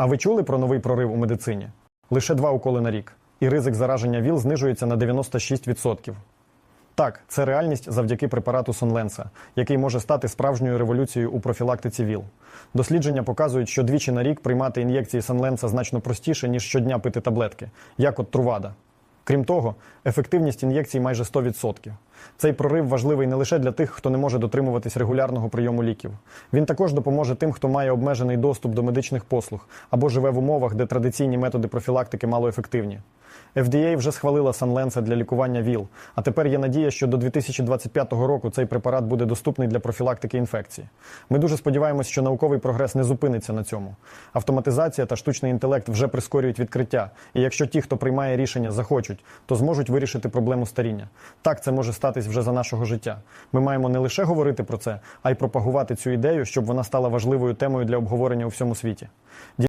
А ви чули про новий прорив у медицині? Лише два уколи на рік, і ризик зараження ВІЛ знижується на 96%. Так, це реальність завдяки препарату Сонленса, який може стати справжньою революцією у профілактиці ВІЛ. Дослідження показують, що двічі на рік приймати ін'єкції Сонленса значно простіше, ніж щодня пити таблетки, як от Трувада. Крім того, ефективність ін'єкцій майже 100%. Цей прорив важливий не лише для тих, хто не може дотримуватись регулярного прийому ліків. Він також допоможе тим, хто має обмежений доступ до медичних послуг або живе в умовах, де традиційні методи профілактики малоефективні. FDA вже схвалила Санленса для лікування ВІЛ, а тепер є надія, що до 2025 року цей препарат буде доступний для профілактики інфекції. Ми дуже сподіваємось, що науковий прогрес не зупиниться на цьому. Автоматизація та штучний інтелект вже прискорюють відкриття. І якщо ті, хто приймає рішення, захочуть, то зможуть вирішити проблему старіння. Так це може статись вже за нашого життя. Ми маємо не лише говорити про це, а й пропагувати цю ідею, щоб вона стала важливою темою для обговорення у всьому світі.